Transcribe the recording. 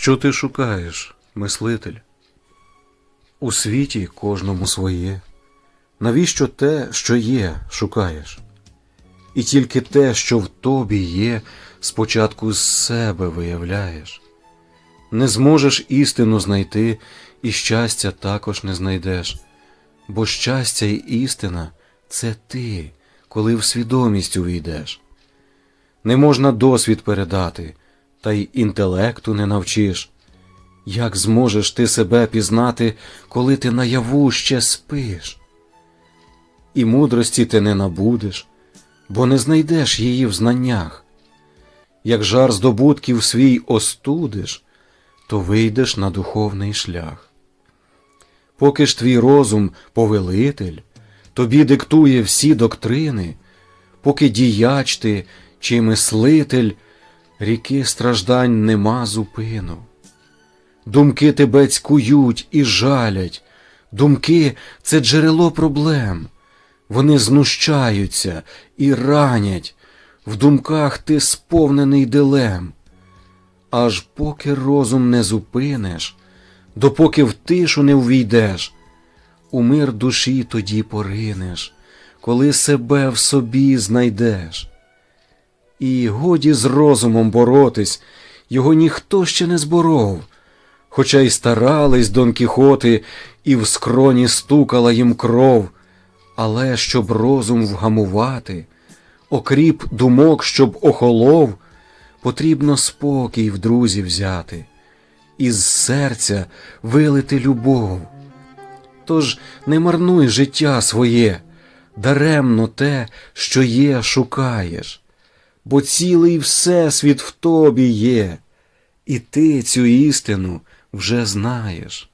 Що ти шукаєш, мислитель? У світі кожному своє. Навіщо те, що є, шукаєш? І тільки те, що в тобі є, спочатку з себе виявляєш. Не зможеш істину знайти, і щастя також не знайдеш, бо щастя і істина це ти, коли в свідомість увійдеш. Не можна досвід передати, та й інтелекту не навчиш. Як зможеш ти себе пізнати, коли ти наяву ще спиш? І мудрості ти не набудеш, бо не знайдеш її в знаннях. Як жар здобутків свій остудиш, то вийдеш на духовний шлях. Поки ж твій розум повелитель, тобі диктує всі доктрини, поки діяч ти чи мислитель, ріки страждань нема зупину. Думки тебе цькують і жалять, думки це джерело проблем. Вони знущаються і ранять, в думках ти сповнений дилем. Аж поки розум не зупиниш, допоки в тишу не увійдеш, у мир душі тоді поринеш, коли себе в собі знайдеш. І годі з розумом боротись, його ніхто ще не зборов, хоча й старались Дон Кіхоти, і в скроні стукала їм кров, але щоб розум вгамувати, окріп думок, щоб охолов, потрібно спокій в друзі взяти, із серця вилити любов. Тож не марнуй життя своє, даремно те, що є, шукаєш, бо цілий всесвіт в тобі є, і ти цю істину вже знаєш.